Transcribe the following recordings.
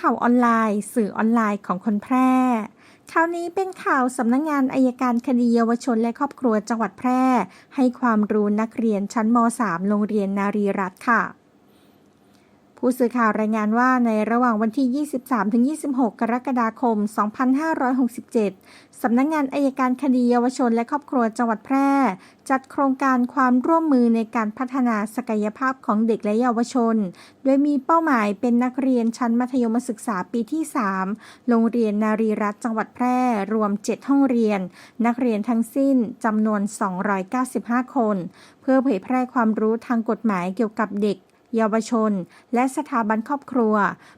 ข่าวออนไลน์ สื่อออนไลน์ของคนแพร่ข่าวนี้เป็นข่าวสำนักงงานอายการคดีเยาวชนและครอบครัวจังหวัดแพร่ ให้ความรู้นักเรียนชั้นม .3 โรงเรียนนารีรัตน์ค่ะ ผู้สื่อข่าวรายงานว่าในระหว่างวันที่ 23-26 กรกฎาคม 2567 สำนักงงานอายการคดีเยาวชนและครอบครัวจังหวัดแพร่ จัดโครงการความร่วมมือในการพัฒนาศักยภาพของเด็กและเยาวชน โดยมีเป้าหมายเป็นนักเรียนชั้นมัธยมศึกษาปีที่ 3 โรงเรียนนารีรัตจังหวัดแพร่ รวม 7 ห้องเรียน นักเรียนทั้งสิ้นจำนวน 295 คน เพื่อเผยแพร่ความรู้ทางกฎหมายเกี่ยวกับเด็ก เยาวชน และสถาบันครอบครัว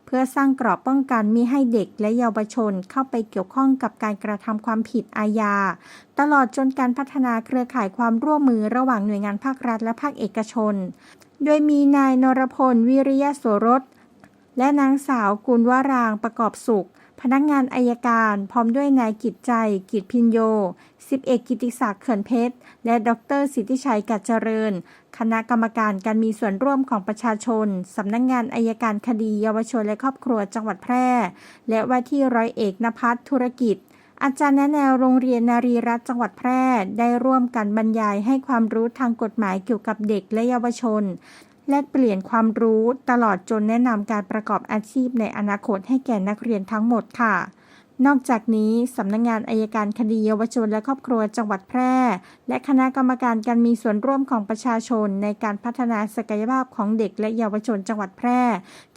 เพื่อสร้างกรอบป้องกันมิให้เด็กและเยาวชนเข้าไปเกี่ยวข้องกับการกระทำความผิดอาญา ตลอดจนการพัฒนาเครือข่ายความร่วมมือระหว่างหน่วยงานภาครัฐและภาคเอกชน โดยมีนายนรพลวิริยะโสรสและนางสาวกุลวารางประกอบสุข พนักงานอายการพร้อมด้วยนายกิจใจ กิจพินโยสิบเอกกิติศักดิ์เขื่อนเพชร และดรสิทธิชัยกัจเจริญ คณะกรรมการการมีส่วนร่วมของประชาชน สำนักงงานอายการคดีเยาวชนและครอบครัวจังหวัดแพร่ และว่าที่ร้อยเอกนภัสธุรกิจอาจารย์แนแนวโรงเรียนนารีรัตจังหวัดแพร่ได้ร่วมกันบรรยายให้ความรู้ทางกฎหมายเกี่ยวกับเด็กและเยาวชน แลกเปลี่ยนความรู้ตลอดจนแนะนำการประกอบอาชีพในอนาคตให้แก่นักเรียนทั้งหมดค่ะ นอกจากนี้สำนักงงานอายการคดีเยาวชนและครอบครัวจังหวัดแพร่ และคณะกรรมการการมีส่วนร่วมของประชาชน ในการพัฒนาศักยภาพของเด็กและเยาวชนจังหวัดแพร่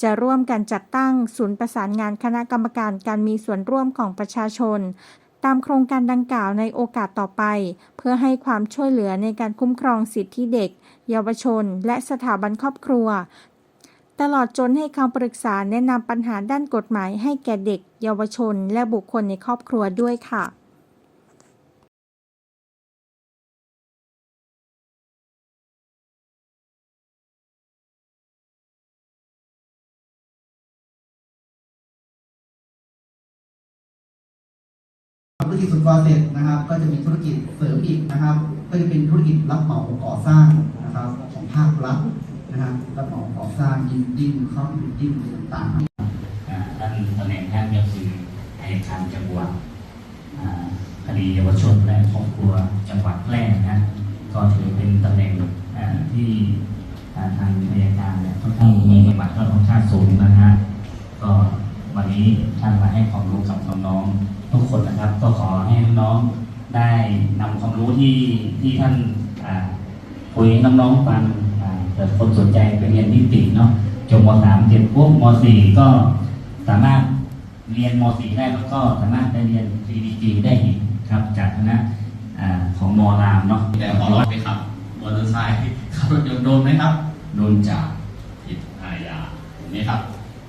จะร่วมกันจัดตั้งศูนย์ประสานงานคณะกรรมการการมีส่วนร่วมของประชาชน ตามโครงการดังกล่าวในโอกาสต่อไป เพื่อให้ความช่วยเหลือในการคุ้มครองสิทธิเด็ก เยาวชน และสถาบันครอบครัว ตลอดจนให้คำปรึกษาแนะนำปัญหาด้านกฎหมายให้แก่เด็ก เยาวชน และบุคคลในครอบครัวด้วยค่ะ ธุรกิจส่วนตัวเสร็จนะครับ ก็จะมีธุรกิจเสริมอีกนะครับ ก็จะเป็นธุรกิจรับเหมาก่อสร้างนะครับของภาครัฐนะครับรับเหมาก่อสร้างยิงยิงเข้าไปยิงต่างๆอ่าท่านตำแหน่งท่านก็คืออายการจังหวัดอ่าคดีเยาวชนและครอบครัวจังหวัดแพร่นะก็ถือเป็นตำแหน่งอ่าที่ทางอายการเนี่ยค่อนข้างมีบัตรค่อนข้างสูงนะฮะก็วันนี้ท่านมาให้ความรู้กับน้องๆ ทุกคนนะครับ ก็ขอให้น้องๆได้นำความรู้ที่ที่ท่านอ่าคุยให้น้องๆฟังอ่าเกิดคนสนใจไปเรียนนิติเนาะจบมสามเจ็ดปุ๊บมสี่ก็สามารถเรียนมสี่ได้แล้วก็สามารถไปเรียน PDG ได้อีกครับจากคณะอ่าของมรามเนาะแต่ขอร้อยไปครับมอเตอร์ไซค์ขับรถยนต์โดนไหมครับ โดนจับผิดอาญาเห็นไหมครับ